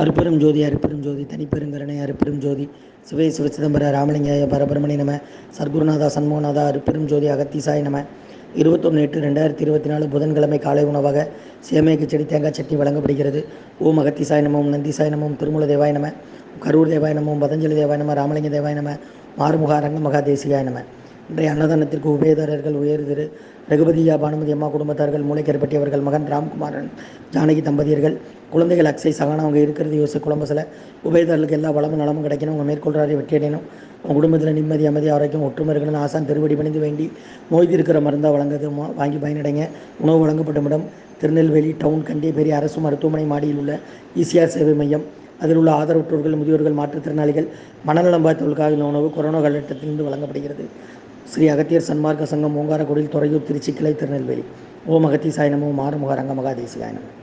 அருப்பெரும் ஜோதி அருப்பெரும் ஜோதி தனிப்பெருங்கருணை அருப்பெரும் ஜோதி. சிவே சிவச்சிதம்பர ராமலிங்காய பரபரமணி நம சர்க்குருநாதா சண்முகநாதா அருப்பெரும் ஜோதி அகத்தீசாய் நம. இருபத்தொன்று எட்டு ரெண்டாயிரத்தி இருபத்தி நாலு புதன்கிழமை காலை உணவாக சேமை செடி தேங்காய் சட்னி வழங்கப்படுகிறது. ஓம் அகத்தீசாய் நமம் நந்திசாய் நமம் திருமூல தேவாய் நம கரூர் தேவாய் நமம் பதஞ்சலி தேவாய் நம ராமலிங்க தேவாய் நம மாறுமுக அரங்க மகா தேசிகாய் நம. இன்றைய அன்னதானத்திற்கு உபயதாரர்கள் உயர் திரு ரகுபதியா பானுமதி அம்மா குடும்பத்தார்கள் மூளைக்கருப்பட்டி அவர்கள் மகன் ராம்குமாரன் ஜானகி தம்பதியர்கள் குழந்தைகள் அக்சை சகானா அவங்க இருக்கிறது யோசி குழம்பசில் உபயதாரர்களுக்கு எல்லா வளமும் நலமும் கிடைக்கணும். அவங்க மேற்கொள்றாரு வெற்றியடையணும் உங்கள் குடும்பத்தில் நிம்மதி அமைதி ஆரோக்கியம் ஒற்றுமை இருக்கணும்னு ஆசான் திருவடி பணிந்து வேண்டி நோய் இருக்கிற மருந்தாக வழங்குது. மா- வாங்கி பயனடைங்க. உணவு வழங்கப்படும் இடம் திருநெல்வேலி டவுன் கண்டியப்பேரி அரசு மருத்துவமனை மாடியில் உள்ள இசிஆர் சேவை மையம். அதில் உள்ள ஆதரவற்றோர்கள் முதியோர்கள் மாற்றுத்திறனாளிகள் மனநலம் பார்த்தவர்களுக்காக இந்த உணவு கொரோனா காலகட்டத்திலிருந்து வழங்கப்படுகிறது. ஸ்ரீ அகத்தியர் சன்மார்க்க சங்கம் ஓங்காரக்குடியில் துறையூர் திருச்சி கிளை திருநெல்வேலி. ஓம் அகத்தி சாயனமும் மாறுமுக ரங்கமகாதேசி மகாதேசிகாயனம்